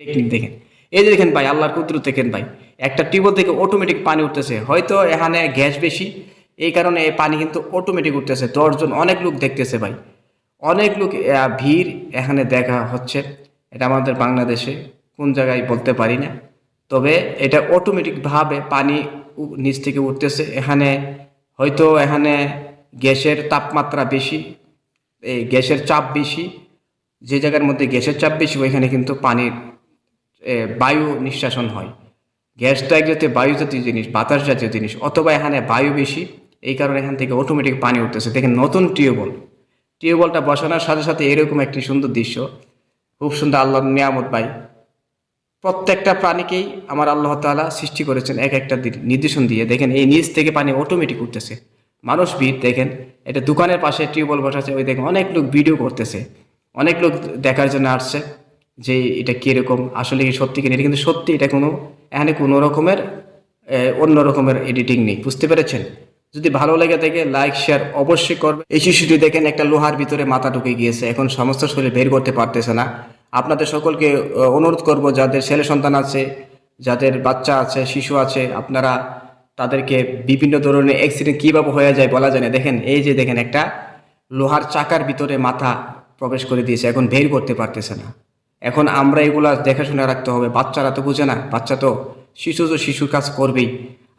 Technique দেখেন। এই যে দেখেন ভাই, আল্লাহর কুদরত দেখেন ভাই, একটা টিউবওয়েল থেকে অটোমেটিক পানি উঠতেছে। হয়তো এখানে গ্যাস বেশি, এই কারণে এই পানি কিন্তু অটোমেটিক উঠতেছে। দশজন অনেক লোক দেখতেছে ভাই। অনেক লোক ভিড় এখানে দেখা হচ্ছে। এটা আমাদের বাংলাদেশে কোন জায়গায় বলতে পারি না। তবে এটা অটোমেটিকভাবে পানি নিচ থেকে উঠতেছে। এখানে হয়তো এখানে গ্যাসের তাপমাত্রা বেশি, এই গ্যাসের চাপ বেশি, যে জায়গার মধ্যে গ্যাসের চাপ বেশি, ওইখানে কিন্তু পানির বায়ু নিঃশ্বাসন হয়। গ্যাসটা এক জাতীয় বায়ু জাতীয় জিনিস, বাতাস জাতীয় জিনিস, অথবা এখানে বায়ু বেশি, এই কারণে এখান থেকে অটোমেটিক পানি উঠতেছে। দেখেন নতুন টিউবওয়েল। টিউবওয়েলটা বসানোর সাথে সাথে এরকম একটি সুন্দর দৃশ্য। খুব সুন্দর আল্লাহর নিয়ামত ভাই। প্রত্যেকটা প্রাণীকেই আমার আল্লাহ তালা সৃষ্টি করেছেন এক একটা নির্দেশন দিয়ে। দেখেন এই নিচ থেকে পানি অটোমেটিক উঠতেছে। মানুষ ভিড়, দেখেন, এটা দোকানের পাশে টিউবওয়েল বসাচ্ছে। ওই দেখেন অনেক লোক ভিডিও করতেছে। অনেক লোক দেখার জন্য আসছে। যে এটা কীরকম, আসলে কি সত্যি কিনা, এটা কিন্তু সত্যি, এটা কোনো, এখানে কোনো রকমের অন্য রকমের এডিটিং নেই, বুঝতে পেরেছেন? যদি ভালো লেগে থাকে লাইক শেয়ার অবশ্যই করবে এই শিশুটি দেখেন একটা লোহার ভিতরে মাথা ঢুকে গিয়েছে, এখন সমস্ত শরীর বের করতে পারতেছে না। আপনাদের সকলকে অনুরোধ করব, যাদের ছেলে সন্তান আছে, যাদের বাচ্চা আছে, শিশু আছে, আপনারা তাদেরকে বিভিন্ন ধরনের অ্যাক্সিডেন্ট কীভাবে হয়ে যায় বলা যায় না। দেখেন, এই যে দেখেন একটা লোহার চাকার ভিতরে মাথা প্রবেশ করে দিয়েছে, এখন বের করতে পারতেছে না। এখন আমরা এগুলা দেখাশোনা রাখতে হবে। বাচ্চারা তো বুঝে না, বাচ্চা তো শিশু তো শিশুর কাজ করবেই।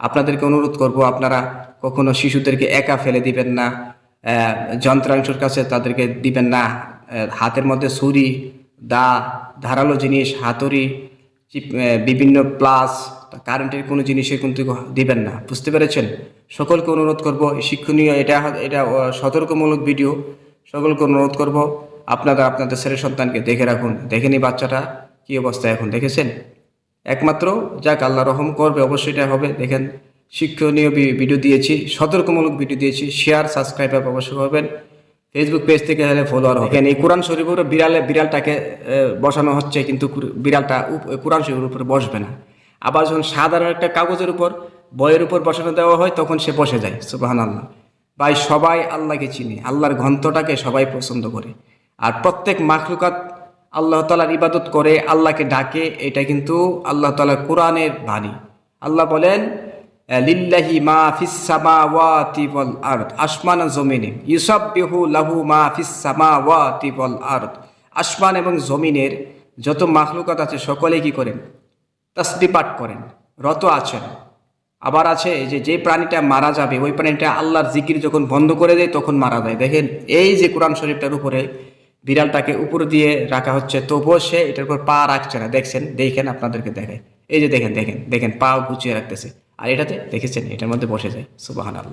আপনাদেরকে অনুরোধ করব, আপনারা কখনো শিশুদেরকে একা ফেলে দিবেন না যন্ত্রাংশের কাছে তাদেরকে দিবেন না হাতের মধ্যে ছুরি, দা, ধারালো জিনিস, হাতুড়ি বিভিন্ন প্লাস কারেন্টের কোনো জিনিসে কিন্তু দিবেন না। বুঝতে পেরেছেন? সকলকে অনুরোধ করব শিক্ষণীয়, এটা এটা সতর্কমূলক ভিডিও, সকলকে অনুরোধ করব। আপনারা আপনাদের ছেলে সন্তানকে দেখে রাখুন। দেখেনি বাচ্চাটা কী অবস্থা এখন, দেখেছেন? একমাত্র যাক আল্লাহ রহম করবে, অবশ্যই এটা হবে। দেখেন, শিক্ষণীয় ভিডিও দিয়েছি, সতর্কমূলক ভিডিও দিয়েছি। শেয়ার সাবস্ক্রাইব অবশ্যই করবেন। ফেসবুক পেজ থেকে হলে ফলোয়ার হবে। এই কোরআন শরীফের উপরে বিড়ালে, বিড়ালটাকে বসানো হচ্ছে, কিন্তু বিড়ালটা কোরআন শরীফের উপরে বসবে না। আবার যখন সাধারণ একটা কাগজের উপর, বইয়ের উপর বসানো দেওয়া হয়, তখন সে বসে যায়। সুবাহান আল্লাহ ভাই, সবাই আল্লাহকে চিনে। আল্লাহর ঘন্টটাকে সবাই পছন্দ করে। আর প্রত্যেক মাখলুকাত আল্লাহ তালার ইবাদত করে আল্লাহকে ডাকে, এটা কিন্তু আল্লাহ তালার কোরআনের বাণী। আল্লাহ বলেন, লিল্লাহি মা ফিস সামাওয়াতি ওয়াল আরদ আসমান জমিনে ইউসাববিহু লাহু মা ফিস সামাওয়াতি ওয়াল আসমান এবং জমিনের যত মাখলুকাত আছে সকলে কি করেন? তসবি পাঠ করেন, রত আছেন আবার আছে যে যে প্রাণীটা মারা যাবে, ওই প্রাণীটা আল্লাহর জিকির যখন বন্ধ করে দেয়, তখন মারা যায়। দেখেন, এই যে কোরআন শরীফটার উপরে বিড়ালটাকে উপর দিয়ে রাখা হচ্ছে। তবুও সে এটার উপর পা রাখছে না। দেখছেন? দেখেন আপনাদেরকে দেখে। এই যে দেখেন দেখেন দেখেন পা গুছিয়ে রাখতেছে। আর এটাতে, দেখেছেন? এটার মধ্যে বসে যায়। সুবাহান আল্লাহ